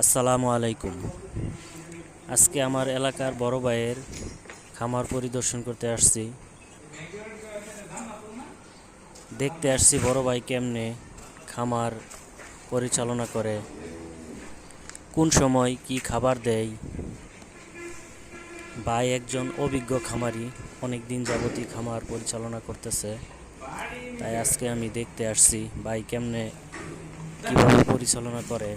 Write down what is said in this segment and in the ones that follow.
আসসালামু আলাইকুম। আজকে আমার এলাকার বড় ভাইয়ের খামার পরিদর্শন করতে আসছি। দেখতে আসছি বড় ভাই কেমনে খামার পরিচালনা করে, কোন সময় কি খাবার দেয়। ভাই একজন অভিজ্ঞ খামারি অনেক দিন যাবতই খামার পরিচালনা করতেছে। তাই আজকে আমি দেখতে আসছি ভাই কেমনে কীভাবে পরিচালনা করে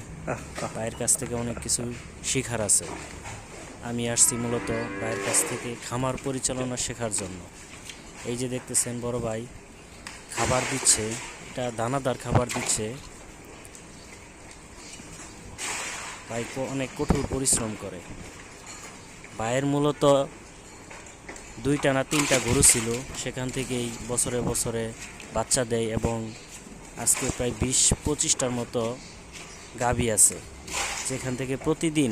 ভাইয়ের কাছ থেকে অনেক কিছু শেখার আছে। আমি আসছি মূলত ভাইয়ের কাছ থেকে খামার পরিচালনা শেখার জন্য। এই যে দেখতেছেন বড় ভাই খাবার দিচ্ছে এটা দানাদার খাবার দিচ্ছে। ভাই অনেক কঠোর পরিশ্রম করে। ভাইয়ের মূলত দুইটা না তিনটা গরু ছিল। সেখান থেকেই বছরে বছরে বাচ্চা দেয় এবং আজকে প্রায় বিশ, পঁচিশটার মতো গাভী আছে। যেখান থেকে প্রতিদিন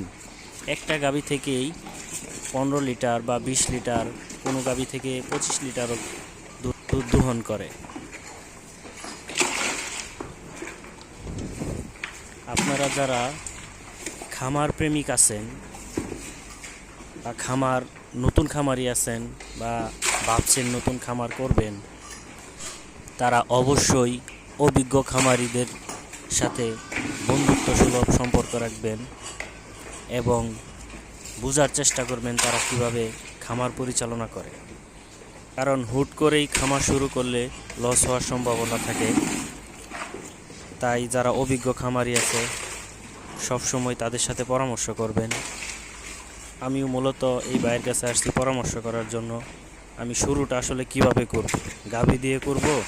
একটা গাভী থেকেই পনেরো লিটার বা বিশ লিটার কোনো গাভী থেকে পঁচিশ লিটারও দুধ দুধ দোহন করে। আপনারা যারা খামার প্রেমিক আছেন বা খামার, নতুন খামারি আছেন বা ভাবছেন নতুন খামার করবেন, তারা অবশ্যই অভিজ্ঞ খামারিদের সাথে বন্ধুত্ব সুলভ সম্পর্ক রাখবেন এবং বোঝার চেষ্টা করবেন তারা কীভাবে খামার পরিচালনা করে। কারণ হুট করেই খামার শুরু করলে লস হওয়ার সম্ভাবনা থাকে। তাই যারা অভিজ্ঞ খামারি আছে, সবসময় তাদের সাথে পরামর্শ করবেন। আমিও মূলত এই বাইরের কাছে আসছি পরামর্শ করার জন্য। আমি শুরুটা আসলে কীভাবে করব? গাভী দিয়ে করব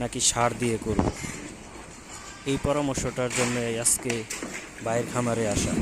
নাকি সার দিয়ে করব? এই পরামর্শটার জন্য আজকে বাইরের খামারে আসা।